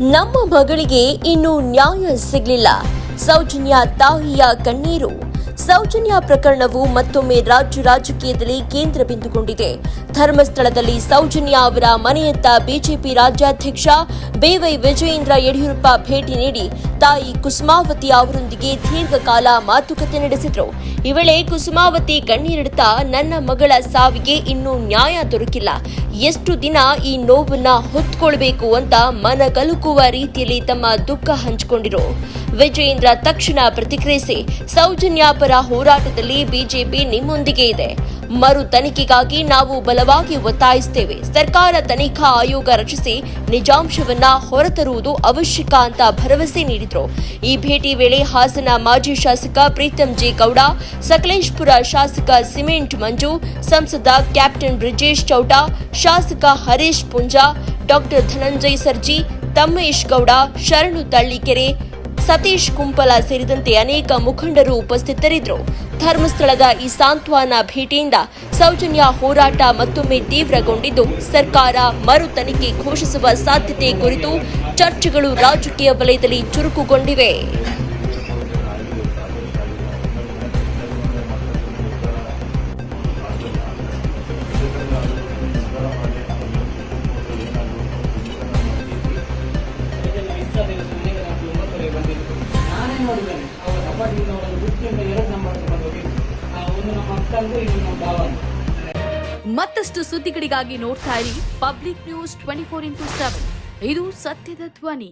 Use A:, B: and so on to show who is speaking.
A: ನಮ್ಮ ಮಗಳಿಗೆ ಇನ್ನೂ ನ್ಯಾಯ ಸಿಗಲಿಲ್ಲ. ಸೌಜನ್ಯ ತಾಯಿಯ ಕಣ್ಣೀರು. ಸೌಜನ್ಯ ಪ್ರಕರಣವು ಮತ್ತೊಮ್ಮೆ ರಾಜ್ಯ ರಾಜಕೀಯದಲ್ಲಿ ಕೇಂದ್ರ ಬಿಂದುಗೊಂಡಿದೆ. ಧರ್ಮಸ್ಥಳದಲ್ಲಿ ಸೌಜನ್ಯ ಅವರ ಮನೆಯತ್ತ ಬಿಜೆಪಿ ರಾಜ್ಯಾಧ್ಯಕ್ಷ ಬಿವೈ ವಿಜಯೇಂದ್ರ ಯಡಿಯೂರಪ್ಪ ಭೇಟಿ ನೀಡಿ ತಾಯಿ ಕುಸುಮಾವತಿ ಅವರೊಂದಿಗೆ ದೀರ್ಘಕಾಲ ಮಾತುಕತೆ ನಡೆಸಿದ್ರು. ಈ ವೇಳೆ ಕುಸುಮಾವತಿ ಕಣ್ಣೀರಿಡುತ್ತಾ ನನ್ನ ಮಗಳ ಸಾವಿಗೆ ಇನ್ನೂ ನ್ಯಾಯ ದೊರಕಿಲ್ಲ. ಎಷ್ಟು ದಿನ ಈ ನೋವನ್ನ ಹೊತ್ಕೊಳ್ಬೇಕು ಅಂತ ಮನ ಕಲುಕುವ ರೀತಿಯಲ್ಲಿ ತಮ್ಮ ದುಃಖ ಹಂಚಿಕೊಂಡಿರು. ವಿಜಯೇಂದ್ರ ತಕ್ಷಣ ಪ್ರತಿಕ್ರಿಯಿಸಿ, ಸೌಜನ್ಯ ಪರ ಹೋರಾಟದಲ್ಲಿ ಬಿಜೆಪಿ ನಿಮ್ಮೊಂದಿಗೆ ಇದೆ. ಮರು ತನಿಖೆಗಾಗಿ ನಾವು ಬಲವಾಗಿ ಒತ್ತಾಯಿಸುತ್ತೇವೆ. ಸರ್ಕಾರ ತನಿಖಾ ಆಯೋಗ ರಚಿಸಿ ನಿಜಾಂಶವನ್ನ ಹೊರತರುವುದು ಅವಶ್ಯಕ ಅಂತ ಭರವಸೆ ನೀಡಿದರು. ಈ ಭೇಟಿ ವೇಳೆ ಹಾಸನ ಮಾಜಿ ಶಾಸಕ ಪ್ರೀತಂ ಜಿ ಗೌಡ, ಸಕಲೇಶ್ಪುರ ಶಾಸಕ ಸಿಮೆಂಟ್ ಮಂಜು, ಸಂಸದ ಕ್ಯಾಪ್ಟನ್ ಬ್ರಿಜೇಶ್ ಚೌಟ ಶಾಸಕ ಹರೀಶ್ ಪುಂಜಾ, ಡಾಕ್ಟರ್ ಧನಂಜಯ್ ಸರ್ಜಿ, ತಮ್ಮೇಶ್ ಗೌಡ, ಶರಣು ತಳ್ಳಿಕೆರೆ ಸತೀಶ್ ಕುಂಪಲ ಸೇರಿದಂತೆ ಅನೇಕ ಮುಖಂಡರು ಉಪಸ್ಥಿತರಿದ್ದರು. ಧರ್ಮಸ್ಥಳದ ಈ ಸಾಂತ್ವನ ಭೇಟಿಯಿಂದ ಸೌಜನ್ಯ ಹೋರಾಟ ಮತ್ತೊಮ್ಮೆ ತೀವ್ರಗೊಂಡಿದ್ದು, ಸರ್ಕಾರ ಮರು ತನಿಖೆ ಘೋಷಿಸುವ ಸಾಧ್ಯತೆ ಕುರಿತು ಚರ್ಚೆಗಳು ರಾಜಕೀಯ ವಲಯದಲ್ಲಿ ಚುರುಕುಗೊಂಡಿವೆ.
B: ನಾನೇ ಮಾಡಿದ್ದಾರೆ ಅವರ ಕಬಡ್ಡಿಯಿಂದ ಅವರ ವೃತ್ತಿಯಿಂದ ಎರಡು ನಂಬರ್ ಬಂದಿದೆ ಒಂದು ನಮ್ಮ ಅಕ್ಕಂದು ಇದು ನಮ್ಮ ಭಾವಂದು
C: ಮತ್ತಷ್ಟು ಸುದ್ದಿಗಳಿಗಾಗಿ ನೋಡ್ತಾ ಇರಿ Public News twenty four into seven ಇದು ಸತ್ಯದ ಧ್ವನಿ.